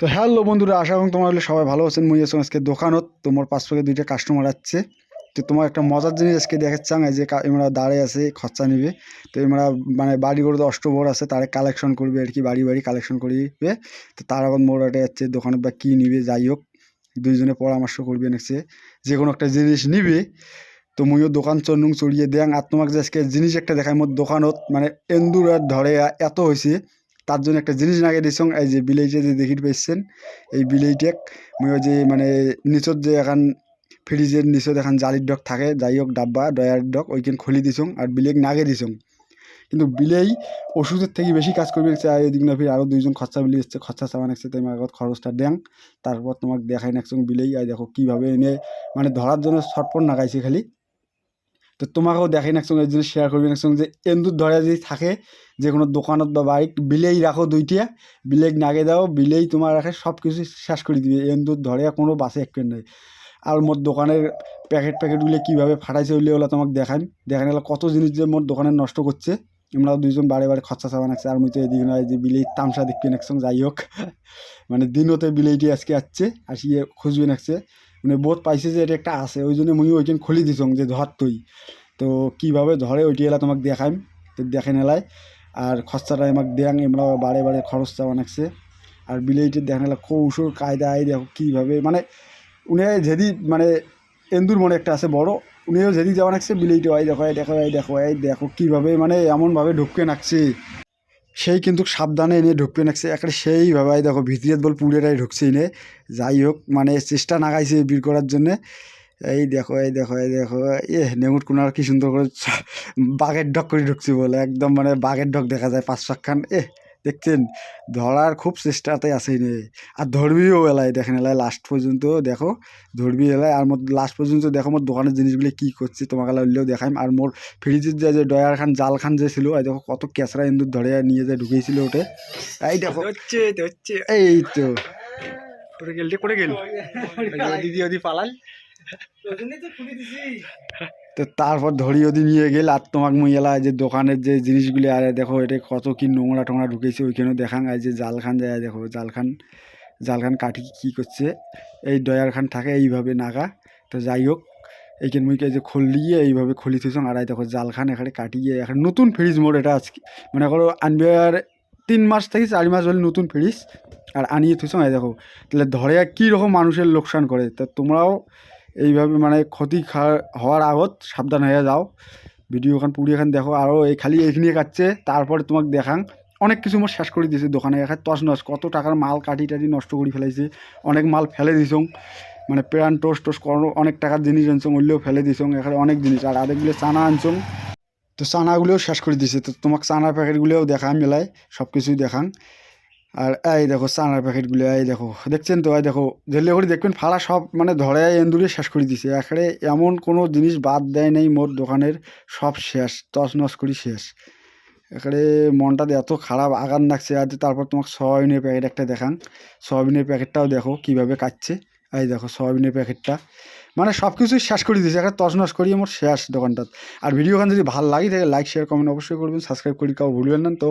তো হ্যালো বন্ধুরা, আশা করি তোমার সবাই ভালো আছেন। মুই আছি আজকে দোকানত। তোমার থেকে দুইটা কাস্টমার আছে তো তোমার একটা মজার জিনিস আজকে দেখাচ্ছাম এই যে এমরা দাঁড়িয়ে আছে, খরচা নিবে। তো এমরা মানে বাড়ি করে অষ্টবর আছে, তারা কালেকশন করবে আর কি, বাড়ি বাড়ি কালেকশন করিবে। তো তার এখন মোড় এটা যাচ্ছে দোকানে বা কী নিবে, যাই হোক, দুইজনে পরামর্শ করবে নেছে যে কোনো একটা জিনিস নিবে। তো মুইও দোকান চন্নুং চড়িয়ে দেন আর তোমাকে যে আজকে জিনিস একটা দেখায় মোর দোকানত মানে এন্দুর আর ধরে এত হয়েছে তার জন্য একটা জিনিস নাগে দিছং এই যে বিলেইটে যে দেখিতে পাইছেন, এই বিলেইটেক মুই যে মানে নিচত যে এখন ফ্রিজের নিচত এখন জালির ডক থাকে, যাই হোক ডাব্বা ডয়ার ডক, ওইখান খুলি দিছং আর বিলেক নাগে দিছং কিন্তু বিলেই ওষুধের থেকে বেশি কাজ করবে আর এদিক না ফির আরও দুইজন খরচা বিলি এসছে খরচা চাবান এসছে তাই আগত খরচটা দেন, তারপর তোমাকে দেখাই নাকছং বিলেই আর দেখো কীভাবে এনে মানে ধরার জন্য ছটপট নাগাইছে খালি। তো তোমাকেও নাকছং এই জন্য শেয়ার করবি নাকছং যে এন্দুর ধরা যদি থাকে, যে কোনো দোকানত বা বাড়িত বিলেই রাখো দুইটা বিলেক নাগে দাও, বিলেই তোমার রাখে সব কিছু শেষ করে দিবে। এন্দুর ধরে কোনো বাসে এক নাই। আর মোর দোকানের প্যাকেট প্যাকেটগুলো কীভাবে ফাটাইছে ওইলে ওলা তোমাকে দেখান দেখান এলা কত জিনিস যে মোর দোকানে নষ্ট করছে আমরা দুইজন বারে বারে খরচা চাবা নাকছে আর মুই তো এদিকে নয় যে বিলেই তামসা দেখবে নাকছং যাই হোক মানে দিনতে বিলেইটি আজকে আসছে আসিয়ে খুঁজবে নাকছে মানে বোধ পাইছে যে এটা একটা আছে, ওই জন্য মুই ওইখানে খুলি দিছং যে ধর তুই। তো কীভাবে ধরে ওইটি এলা তোমাকে দেখাইম, তো দেখে নেলাই। আর খরচাটা আমাকে দেন আমরা বারে বারে খরচ চাওয়া নাকছে আর বিলেইটের দেখেন এলা কৌশল কায়দায় দেখো কীভাবে মানে উনি যেদি মানে এন্দুর মনে একটা আছে বড়, উনিও যেদি যাওয়া নাকছে বিলেইটে, এই দেখো দেখো দেখো দেখো, কীভাবে মানে এমনভাবে ঢুককে নাকছে সেই কিন্তু সাবধানে এনে ঢুকবে নাকছে একটা সেইভাবে দেখো ভিতরিয়াত বল পুড়েটাই ঢুকছে এনে। যাই হোক মানে চেষ্টা নাগাইছে বের করার জন্যে। এই দেখো এই দেখো এই দেখো, এ নেমুট কোনার কি সুন্দর করে বাঘের ডক করে ঢুকছি বলে। একদম মানে বাঘের ডক দেখা যায় পাঁচ খান এ দেখছেন? ধরার খুব চেষ্টাতে আছে নে আর ধরবিও এলাই দেখেন এলাই লাস্ট পর্যন্ত দেখো ধরবি এলাই আর মোর লাস্ট পর্যন্ত দেখো মোর দোকানের জিনিসগুলো কি করছে তোমাকে উল্লেও দেখাইম আর মোর ফ্রিজের যে যে ডয়ার খান জাল খান যে ছিল এই দেখো কত ক্যাঁচড়া ইন্দুর ধরে নিয়ে যায় ঢুকিয়েছিল ওটে। এই দেখো। এই তো। করে গেল করে গেল। দিদি ওদি পালাল। তো তারপর ধরি ওদি নিয়ে গেল আর তোমাক মুই এলা যে দোকানের যে জিনিসগুলি, আরে দেখো এটা কত কি নোংরা টোংরা ঢুকেছে, ওইখানেও দেখান, এই যে জাল খান যায় দেখো জাল খান জাল খান কাঠি কী করছে, এই ডয়ার খান থাকে এইভাবে নাগা, তো যাই হোক এইখান মুইকে যে খুলিয়ে এইভাবে খুলি থুইছং, আর দেখো জাল খান এখানে কাটিয়ে, এখানে নতুন ফ্রিজ মোড এটা আজকে, মনে করো আনবে আর তিন মাস থেকে চারি মাস হলে নতুন ফ্রিজ, আর আনিয়ে থুইছং, এই দেখো, তাহলে ধরে আর কী রকম মানুষের লোকসান করে, তা তোমরাও এইভাবে মানে ক্ষতি হওয়ার আগত সাবধান হয়ে যাও। ভিডিওখান পুরি এখান দেখো আরও এই খালি এইখানে কাটছে, তারপরে তোমাকে দেখাং। অনেক কিছু মোট শেষ করে দিয়েছে দোকানে, এখানে তস নস কত টাকার মাল কাটি টাটি নষ্ট করে ফেলাইছে, অনেক মাল ফেলে দিছং। মানে প্যান টোস করো, অনেক টাকার জিনিস আনছং ওইলেও ফেলে দিছং, এখানে অনেক জিনিস, আর আরেকগুলো চানা আনছং। তো চানাগুলোও শেষ করে দিছে তো তোমাকে চানার প্যাকেটগুলোও দেখাম মেলায় সব কিছুই দেখাং। আর এই দেখো চানার প্যাকেটগুলো, এই দেখো, দেখছেন তো? এই দেখো যেলে করে দেখবেন ফালা সব মানে ধরে এন্দুরে শেষ করে দিছে। এখানে এমন কোনো জিনিস বাদ দেয় নেই মোর দোকানের, সব শেষ তস নস করি শেষ। এখানে মনটাতে এত খারাপ আগান লাগছে। আর তারপর তোমাকে সয়াবিনের প্যাকেট একটা দেখান। সয়াবিনের প্যাকেটটাও দেখো কীভাবে কাটছে। এই দেখো সয়াবিনের প্যাকেটটা। মানে সব কিছুই শেষ করে দিয়েছে একটা তস নস করি আমার শেষ দোকানটা আর ভিডিওখান যদি ভালো লাগে তাহলে লাইক শেয়ার কমেন্ট অবশ্যই করবেন। সাবস্ক্রাইব করি কাউ ভুলবেন না। তো